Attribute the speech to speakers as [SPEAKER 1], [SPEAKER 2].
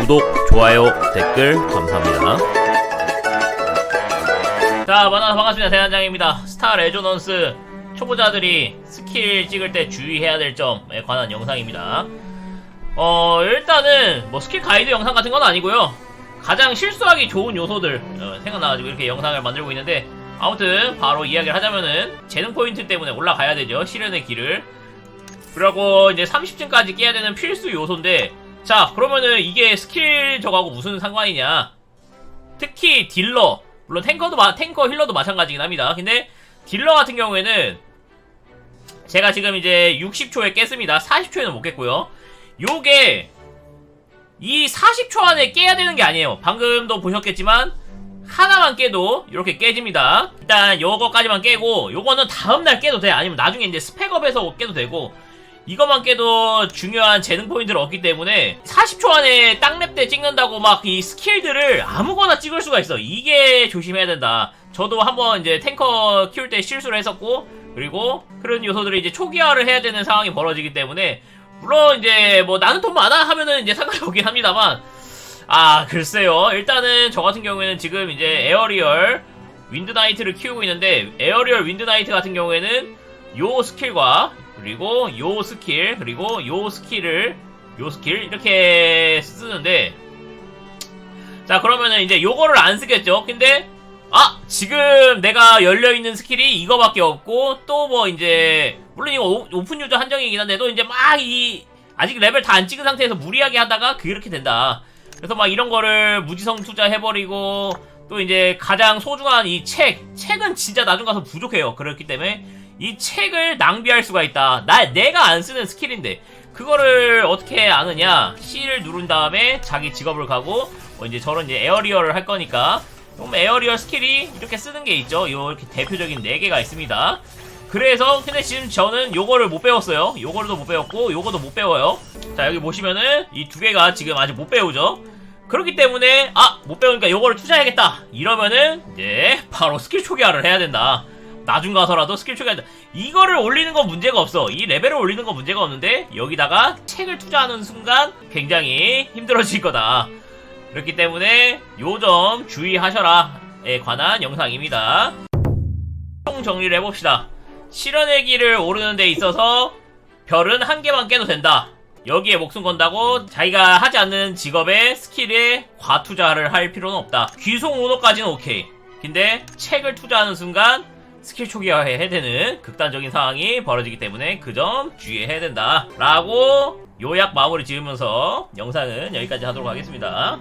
[SPEAKER 1] 구독, 좋아요, 댓글 감사합니다. 자, 만나서 반갑습니다. 대단장입니다. 스타 레조넌스 초보자들이 스킬 찍을 때 주의해야 될 점에 관한 영상입니다. 어, 일단은 뭐 스킬 가이드 영상 같은 건 아니고요. 가장 실수하기 좋은 요소들 어, 생각나가지고 이렇게 영상을 만들고 있는데 아무튼 바로 이야기를 하자면은 재능 포인트 때문에 올라가야 되죠. 실현의 길을. 그리고 이제 30층까지 깨야 되는 필수 요소인데 자 그러면은 이게 스킬 저거하고 무슨 상관이냐? 특히 딜러. 물론 탱커도 마, 탱커 힐러도 마찬가지긴 합니다. 근데 딜러 같은 경우에는 제가 지금 이제 60초에 깼습니다. 40초에는 못 깼고요. 요게 이 40초 안에 깨야 되는 게 아니에요. 방금도 보셨겠지만 하나만 깨도 이렇게 깨집니다. 일단 요거까지만 깨고 요거는 다음날 깨도 돼? 아니면 나중에 이제 스펙업해서 깨도 되고 이것만 깨도 중요한 재능 포인트를 얻기 때문에 40초 안에 땅랩 때 찍는다고 막 이 스킬들을 아무거나 찍을 수가 있어. 이게 조심해야 된다. 저도 한번 이제 탱커 키울 때 실수를 했었고 그리고 그런 요소들이 이제 초기화를 해야 되는 상황이 벌어지기 때문에 물론 이제 뭐 나는 돈 많아 하면은 이제 상관이 없긴 합니다만 아 글쎄요 일단은 저 같은 경우에는 지금 이제 에어리얼 윈드나이트를 키우고 있는데 에어리얼 윈드나이트 같은 경우에는 요 스킬과 그리고 요 스킬 그리고 요 스킬을 요 스킬 이렇게 쓰는데 자 그러면은 이제 요거를 안 쓰겠죠? 근데 아 지금 내가 열려있는 스킬이 이거밖에 없고 또 뭐 이제 물론 이거 오- 오픈 유저 한정이긴 한데 또 이제 막 이 아직 레벨 다 안 찍은 상태에서 무리하게 하다가 그렇게 된다. 그래서 막 이런 거를 무지성 투자해버리고 또 이제 가장 소중한 이 책 책은 진짜 나중 가서 부족해요. 그렇기 때문에 이 책을 낭비할 수가 있다. 나 내가 안 쓰는 스킬인데 그거를 어떻게 아느냐? C를 누른 다음에 자기 직업을 가고 어, 이제 저런 이제 에어리얼을 할 거니까 그럼 에어리얼 스킬이 이렇게 쓰는 게 있죠. 요 이렇게 대표적인 네 개가 있습니다. 그래서 근데 지금 저는 요거를 못 배웠어요. 요거도 못 배웠고 요거도 못 배워요. 자 여기 보시면은 이 두 개가 지금 아직 못 배우죠. 그렇기 때문에 아 못 배우니까 요거를 투자해야겠다 이러면은 이제 바로 스킬 초기화를 해야 된다. 나중 가서라도 스킬 초기화 이거를 올리는 건 문제가 없어. 이 레벨을 올리는 건 문제가 없는데 여기다가 책을 투자하는 순간 굉장히 힘들어질 거다. 그렇기 때문에 요 점 주의하셔라에 관한 영상입니다. 총 정리를 해봅시다. 실현의 길을 오르는 데 있어서 별은 한 개만 깨도 된다. 여기에 목숨 건다고 자기가 하지 않는 직업에 스킬에 과투자를 할 필요는 없다. 귀속 오너까지는 오케이. 근데 책을 투자하는 순간 스킬 초기화해야 되는 극단적인 상황이 벌어지기 때문에 그 점 주의해야 된다. 라고 요약 마무리 지으면서 영상은 여기까지 하도록 하겠습니다